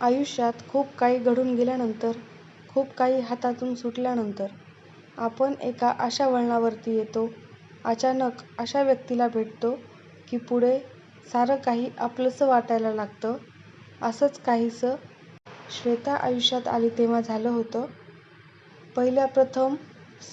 आयुष्यात खूप काही घडून गेल्यानंतर, खूप काही हातातून सुटल्यानंतर आपण एका अशा वळणावरती येतो, अचानक अशा व्यक्तीला भेटतो की पुढे सारं काही आपलंसं वाटायला लागतं. असंच काहीसं श्वेता आयुष्यात आली तेव्हा झालं होतं. पहिल्या प्रथम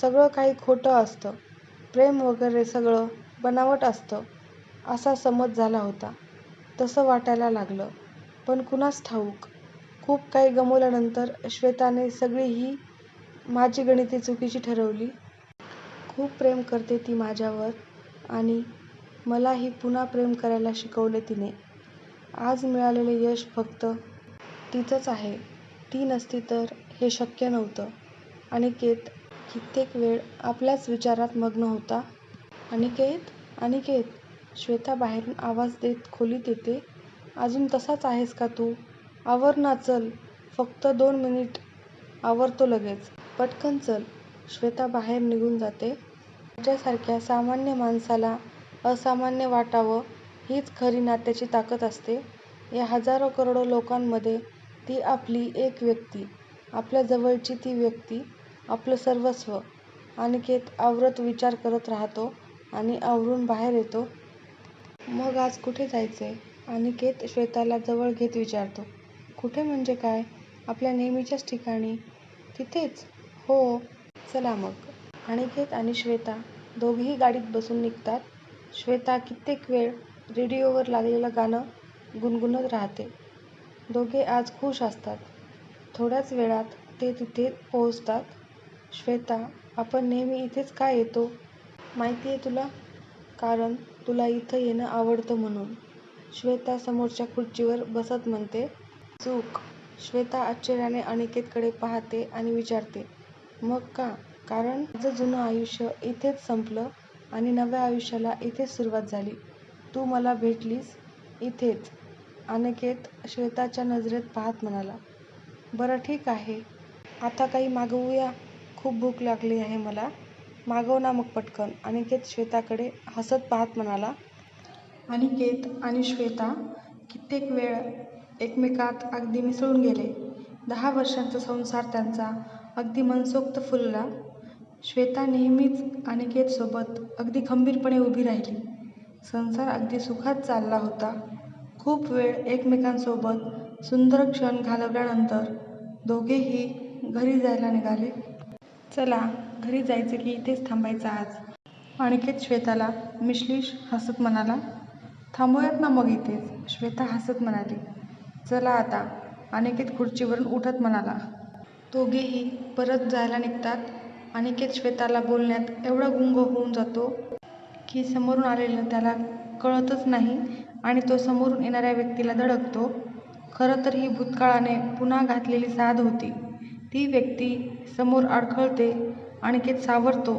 सगळं काही खोटं असतं, प्रेम वगैरे सगळं बनावट असतं असा समज झाला होता. तसं वाटायला लागलं. पण कुणास ठाऊक, खूप काही गमावल्यानंतर श्वेताने सगळी ही माझी गणिते चुकीची ठरवली. खूप प्रेम करते ती माझ्यावर आणि मलाही पुन्हा प्रेम करायला शिकवले तिने. आज मिळालेले यश फक्त तिचंच आहे. ती नसती तर हे शक्य नव्हतं. अनिकेत कित्येक वेळ आपल्याच विचारात मग्न होता. अनिकेत, अनिकेत, श्वेता बाहेरून आवाज देत खोलीत येते. अजून तसाच आहेस का तू? आवर ना चल, फक्त दोन मिनिट आवरतो लगेच. पटकन चल. श्वेता बाहेर निघून जाते. माझ्यासारख्या सामान्य माणसाला असामान्य वाटावं हीच खरी नात्याची ताकद असते. या हजारो करोडो लोकांमध्ये ती आपली एक व्यक्ती, आपल्या जवळची ती व्यक्ती, आपलं सर्वस्व. अनिकेत आवरत विचार करत राहतो आणि आवरून बाहेर येतो. मग आज कुठे जायचंय? अनिकेत श्वेताला जवळ घेत विचारतो. कुठे म्हणजे काय? आपल्या नेहमीच्याच ठिकाणी. तिथेच? हो. चला मग. अनिकेत आणि श्वेता दोघेही गाडीत बसून निघतात. श्वेता कित्येक वेळ रेडिओवर लागलेलं गाणं गुणगुणत राहते. दोघे आज खूष असतात. थोड्याच वेळात ते तिथे पोहोचतात. श्वेता, आपण नेहमी इथेच का येतो माहितीये तुला? कारण तुला इथं येणं आवडतं म्हणून, श्वेता समोरच्या खुर्चीवर बसत म्हणते. चूक? श्वेता आश्चर्याने अनिकेतकडे पाहते आणि विचारते. मग का? कारण माझं जुनं आयुष्य इथेच संपलं आणि नव्या आयुष्याला इथेच सुरुवात झाली. तू मला भेटलीस इथेच. अनिकेत श्वेताच्या नजरेत पाहत म्हणाला. बरं ठीक आहे. आता काही मागवूया? खूप भूक लागली आहे मला. मागव ना मग पटकन. अनिकेत श्वेताकडे हसत पाहत म्हणाला. अनिकेत आणि श्वेता कित्येक वेळ एकमेकात अगदी मिसळून गेले. दहा वर्षांचा संसार त्यांचा अगदी मनसोक्त फुलला. श्वेता नेहमीच अनिकेतसोबत अगदी खंबीरपणे उभी राहिली. संसार अगदी सुखात चालला होता. खूप वेळ एकमेकांसोबत सुंदर क्षण घालवल्यानंतर दोघेही घरी जायला निघाले. चला, घरी जायचं की इथेच थांबायचं आज? अनिकेत श्वेताला मिश्लिश हसत म्हणाला. थांबूयात ना मग इथेच, श्वेता हसत म्हणाली. चला आता, अनिकेत खुर्चीवरून उठत म्हणाला. दोघेही परत जायला निघतात. अनिकेत श्वेताला बोलण्यात एवढा गुंग होऊन जातो की समोरून आलेलं त्याला कळतच नाही आणि तो समोरून येणाऱ्या व्यक्तीला धडकतो. खरं तर ही भूतकाळाने पुन्हा घातलेली साद होती. ती व्यक्ती समोर अडखळते. अनिकेत सावरतो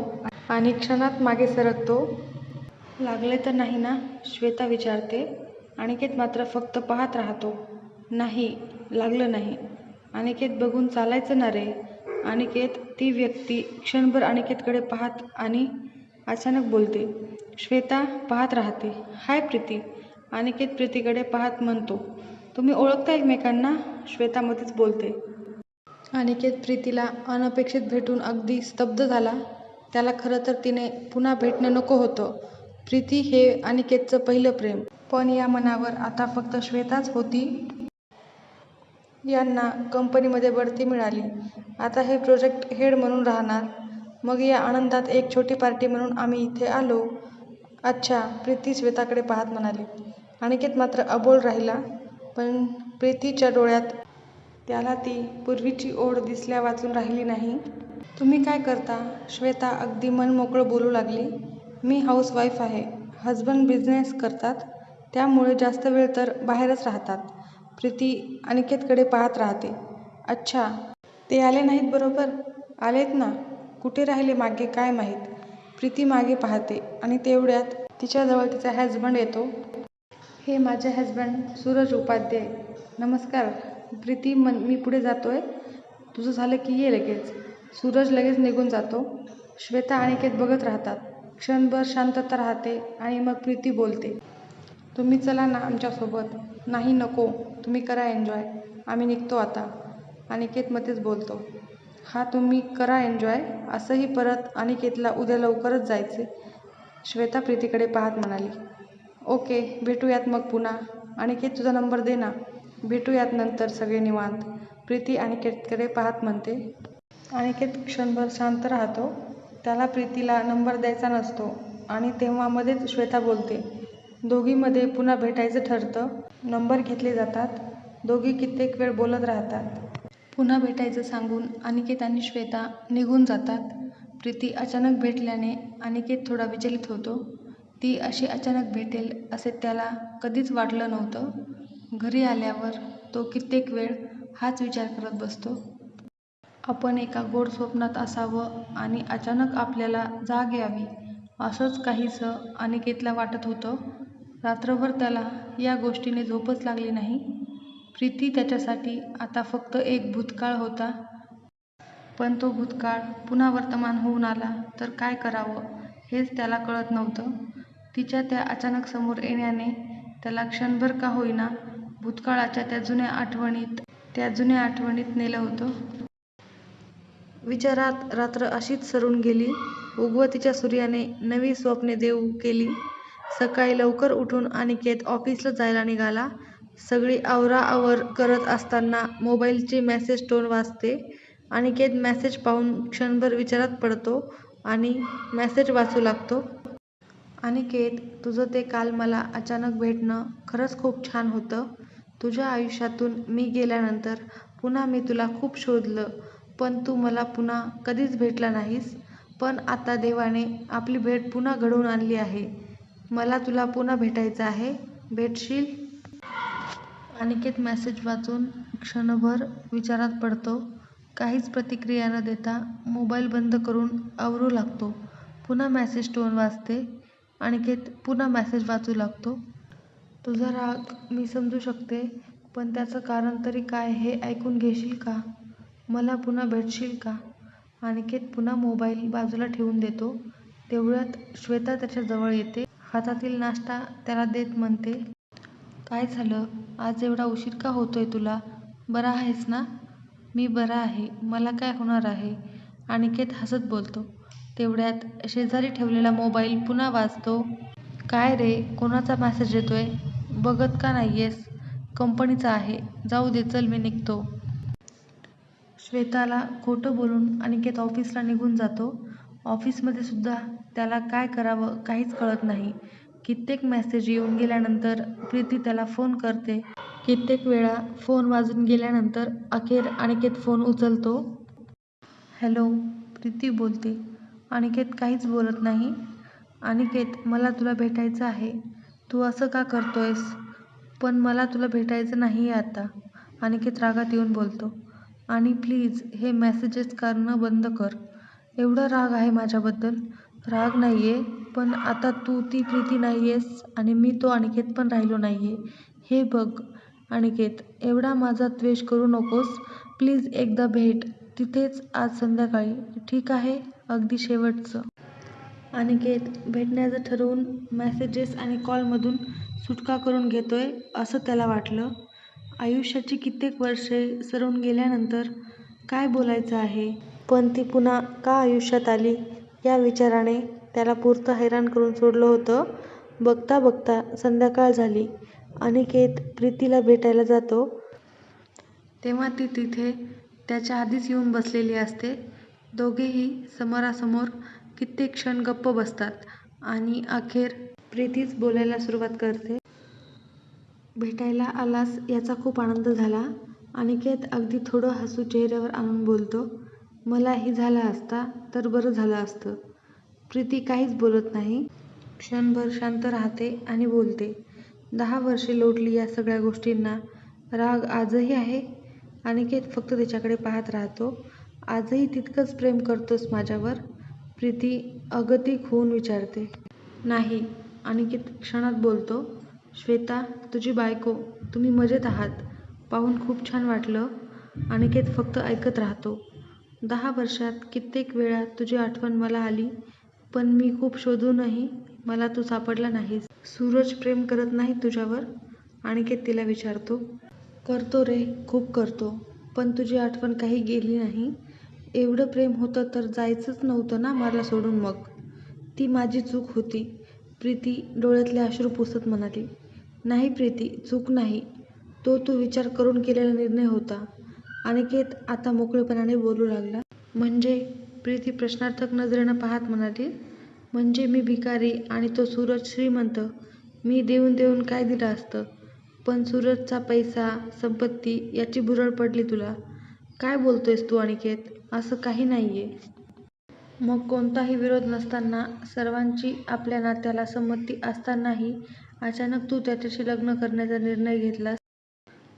आणि क्षणात मागे सरकतो. लागले तर नाही ना? श्वेता विचारते. अनिकेत मात्र फक्त पाहत राहतो. नाही, लागलं नाही. अनिकेत बघून चालायचं ना रे? अनिकेत ती व्यक्ती क्षणभर अनिकेतकडे पाहात आणि अचानक बोलते. श्वेता पाहत राहते. हाय प्रीती. अनिकेत प्रीतीकडे पाहत म्हणतो. तुम्ही ओळखता एकमेकांना? श्वेता मध्येच बोलते. अनिकेत प्रीतीला अनपेक्षित भेटून अगदी स्तब्ध झाला. त्याला खरं तर तिने पुन्हा भेटणं नको होतं. प्रीती हे अनिकेतचं पहिलं प्रेम. पण या मनावर आता फक्त श्वेताच होती. यांना कंपनीमध्ये बढती मिळाली. आता हे प्रोजेक्ट हेड म्हणून राहणार. मग या आनंदात एक छोटी पार्टी म्हणून आम्ही इथे आलो. अच्छा, प्रीती श्वेताकडे पाहत म्हणाली. अनिकेत मात्र अबोल राहिला. पण प्रीतीच्या डोळ्यात त्याला ती पूर्वीची ओढ दिसल्यावाचून राहिली नाही. तुम्ही काय करता? श्वेता अगदी मनमोकळं बोलू लागली. मी हाऊसवाईफ आहे. हजबंड बिझनेस करतात. त्यामुळे जास्त वेळ तर बाहेरच राहतात. प्रीती अनिकेतकडे पाहत राहते. अच्छा. ते आले नाहीत बरोबर? आलेत ना. कुठे राहिले मागे काय माहीत? प्रीती मागे पाहते आणि तेवढ्यात तिच्याजवळ तिचा हजबंड येतो. हे माझे हजबंड सूरज उपाध्याय. नमस्कार प्रीती मी पुढे जातोय. तुझं झालं की ये लगेच. सूरज लगेच निघून जातो. श्वेता अनिकेत बघत राहतात. क्षणभर शांतता राहते आणि मग प्रीती बोलते. तुम्ही चला ना आमच्यासोबत नाही नको. तुम्ही करा एन्जॉय आम्ही निघतो आता. अनिकेत मध्येच बोलतो. हा तुम्ही करा एन्जॉय असंही परत अनिकेतला उद्या लवकरच जायचे. श्वेता प्रीतीकडे पाहत म्हणाली. ओके भेटूयात मग पुन्हा. अनिकेत तुझा नंबर दे ना. भेटूयात नंतर सगळे निवांत. प्रीती अनिकेतकडे पाहत म्हणते. अनिकेत क्षणभर शांत राहतो. त्याला प्रीतीला नंबर द्यायचा नसतो. आणि तेव्हा मध्येच श्वेता बोलते. दोघीमध्ये पुन्हा भेटायचं ठरतं. नंबर घेतले जातात. दोघी कित्येक वेळ बोलत राहतात. पुन्हा भेटायचं सांगून अनिकेत आणि श्वेता निघून जातात. प्रीती अचानक भेटल्याने अनिकेत थोडा विचलित होतो. ती अशी अचानक भेटेल असे त्याला कधीच वाटलं नव्हतं. घरी आल्यावर तो कित्येक वेळ हाच विचार करत बसतो. आपण एका गोड स्वप्नात असावं आणि अचानक आपल्याला जाग यावी असंच काहीसं अनिकेतला वाटत होतं. रात्रभर त्याला या गोष्टीने झोपच लागली नाही. प्रीती त्याच्यासाठी आता फक्त एक भूतकाळ होता. पण तो भूतकाळ पुन्हा वर्तमान होऊन आला तर काय करावं हेच त्याला कळत नव्हतं. तिच्या त्या अचानक समोर येण्याने त्याला क्षणभर का होईना भूतकाळाच्या त्या जुन्या आठवणीत त्या जुन्या आठवणीत नेलं होतं. विचारात रात्र अशीच सरून गेली. उगवतीच्या सूर्याने नवी स्वप्ने देऊ केली. सकाळी लवकर उठून अनिकेत ऑफिसला जायला निघाला. सगळी आवराआवर करत असताना मोबाईलची मेसेज टोन वाजते अनिकेत मेसेज पाहून क्षणभर विचारात पडतो आणि मेसेज वाचू लागतो. अनिकेत तुझं ते काल मला अचानक भेटणं खरंच खूप छान होतं. तुझ्या आयुष्यातून मी गेल्यानंतर पुन्हा मी तुला खूप शोधलं पण तू मला पुन्हा कधीच भेटला नाहीस. पण आता देवाने आपली भेट पुन्हा घडवून आणली आहे. मला तुला पुन्हा भेटायचं आहे. भेटशील? अनिकेत मॅसेज वाचून क्षणभर विचारात पडतो. काहीच प्रतिक्रिया न देता मोबाईल बंद करून आवरू लागतो. पुन्हा मॅसेज टोन वाचते अनिकेत पुन्हा मॅसेज वाचू लागतो. तुझा राग मी समजू शकते पण त्याचं कारण तरी काय हे ऐकून घेशील का? मला पुन्हा भेटशील का? अनिकेत पुन्हा मोबाईल बाजूला ठेवून देतो. तेवढ्यात श्वेता त्याच्याजवळ येते. हातातील नाश्ता त्याला देत म्हणते काय झालं? आज एवढा उशीर का होतोय तुला? बरा आहेस ना? मी बरा आहे. मला काय होणार आहे? अनिकेत हसत बोलतो. तेवढ्यात शेजारी ठेवलेला मोबाईल पुन्हा वाजतो. काय रे? कोणाचा मेसेज येतोय? बघत का नाहीयेस? कंपनीचा आहे. जाऊ दे चल मी निघतो. श्वेताला खोटं बोलून अनिकेत ऑफिसला निघून जातो. ऑफिसमध्ये सुद्धा त्याला काय करावं काहीच कळत नाही. कित्येक मेसेज येऊन गेल्यानंतर प्रीती त्याला फोन करते. कित्येक वेळा फोन वाजून गेल्यानंतर अखेर अनिकेत फोन उचलतो. हॅलो प्रीती बोलते. अनिकेत काहीच बोलत नाही. अनिकेत मला तुला भेटायचं आहे. तू असं का करतोयस? पण मला तुला भेटायचं नाही आहे आता. अनिकेत रागात येऊन बोलतो. आणि प्लीज हे मेसेजेस करणं बंद कर. एवढा राग आहे माझ्याबद्दल. राग नाही आहे पण आता तू ती प्रीती नाही आहेस आणि मी तो अनिकेत पण राहिलो नाही आहे हे बघ अनिकेत एवढा माझा द्वेष करू नकोस. प्लीज एकदा भेट. तिथेच आज संध्याकाळी. ठीक आहे? अगदी शेवटचं. अनिकेत भेटण्याचं ठरवून मेसेजेस आणि कॉलमधून सुटका करून घेतोय असं त्याला वाटलं. आयुष्याची कित्येक वर्षे सरून गेल्यानंतर काय बोलायचं आहे? पण ती पुन्हा का आयुष्यात आली? या विचाराने त्याला पुरतं हैराण करून सोडलं होतं. बघता बघता संध्याकाळ झाली. अनिकेत प्रीतीला भेटायला जातो. तेव्हा ती तिथे त्याच्या आधीच येऊन बसलेली असते. दोघेही समोरासमोर कित्येक क्षण गप्प बसतात आणि अखेर प्रीतीच बोलायला सुरुवात करते. भेटायला आलास याचा खूप आनंद झाला. अनिकेत अगदी थोडं हसू चेहऱ्यावर आणून बोलतो. मलाही झाला असता तर बरं झालं असतं. प्रीती काहीच बोलत नाही. क्षणभर शांत राहते आणि बोलते. दहा वर्षे लोटली या सगळ्या गोष्टींना. राग आजही आहे. अनिकेत फक्त तिच्याकडे पाहत राहतो. आजही तितकंच प्रेम करतोस माझ्यावर. प्रीती अगतिक होऊन विचारते. नाही अनिकेत क्षणात बोलतो. श्वेता तुझी बायको तुम्ही मजेत आहात. पाहून खूप छान वाटलं. अनिकेत फक्त ऐकत राहतो. दहा वर्षात कित्येक वेळा तुझी आठवण मला आली पण मी खूप शोधूनही मला तू सापडला नाहीस. सूरज प्रेम करत नाही तुझ्यावर अनिकेत तिला विचारतो करतो रे खूप करतो पण तुझी आठवण काही गेली नाही. एवढं प्रेम होतं तर जायचंच नव्हतं ना मला सोडून मग. ती माझी चूक होती. प्रीती डोळ्यातले अश्रू पुसत म्हणाली नाही प्रीती चूक नाही. तो तू विचार करून केलेला निर्णय होता. अनिकेत आता मोकळेपणाने बोलू लागला. म्हणजे? प्रीती प्रश्नार्थक नजरेनं पाहत म्हणाली म्हणजे मी भिकारी आणि तो सूरज श्रीमंत. मी देऊन देऊन काय दिलं असतं? पण सूरजचा पैसा संपत्ती याची भुरळ पडली तुला. काय बोलतोयस तू अनिकेत? असं काही नाहीये. मग कोणताही विरोध नसताना सर्वांची आपल्या नात्याला संमती असतानाही अचानक तू त्याच्याशी लग्न करण्याचा निर्णय घेतलास?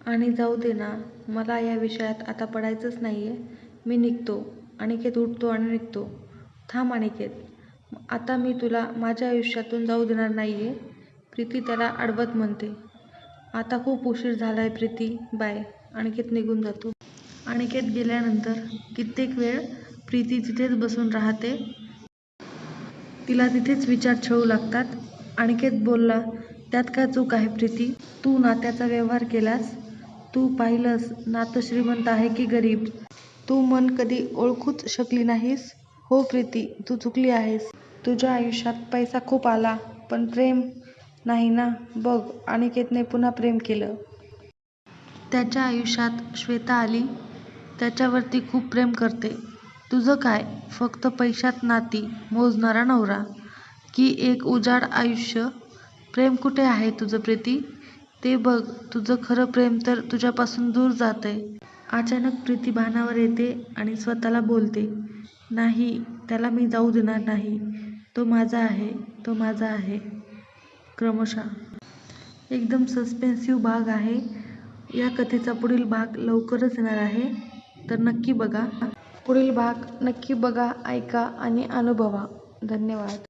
आणि जाऊ दे ना मला या विषयात आता पडायचंच नाही आहे मी निघतो अनिकेत उठतो आणि निघतो. थांब अनिकेत आता मी तुला माझ्या आयुष्यातून जाऊ देणार नाही आहे प्रीती त्याला अडवत म्हणते. आता खूप उशीर झाला आहे प्रीती. बाय. अनिकेत निघून जातो. अनिकेत गेल्यानंतर कित्येक वेळ प्रीती तिथेच बसून राहते. तिला तिथेच विचार छळू लागतात. अनिकेत बोलला त्यात काय चूक आहे प्रीती? तू नात्याचा व्यवहार केलास? तू पाहिलंस नातं श्रीमंत आहे की गरीब? तू मन कधी ओळखूच शकली नाहीस? हो प्रीती तू चुकली आहेस. तुझ्या आयुष्यात पैसा खूप आला पण प्रेम नाही ना? बघ अनिकेतने पुन्हा प्रेम केलं. त्याच्या आयुष्यात श्वेता आली त्याच्यावर ती खूप प्रेम करते. तुझं काय? फक्त पैशात नाती मोजणारा नवरा. की एक उजाड आयुष्य? प्रेम कुठे आहे तुझं प्रीती? ते बघ तुझं खरं प्रेम तर तुझ्यापासून दूर जातंय. अचानक प्रीती भानावर येते आणि स्वतःला बोलते नाही त्याला मी जाऊ देणार नाही. तो माझा आहे तो माझा आहे. क्रमशः. एकदम सस्पेन्सिव्ह भाग आहे. या कथेचा पुढील भाग लवकरच येणार आहे. तर नक्की बघा. पुढील भाग नक्की बघा ऐका आणि अनुभवा. धन्यवाद.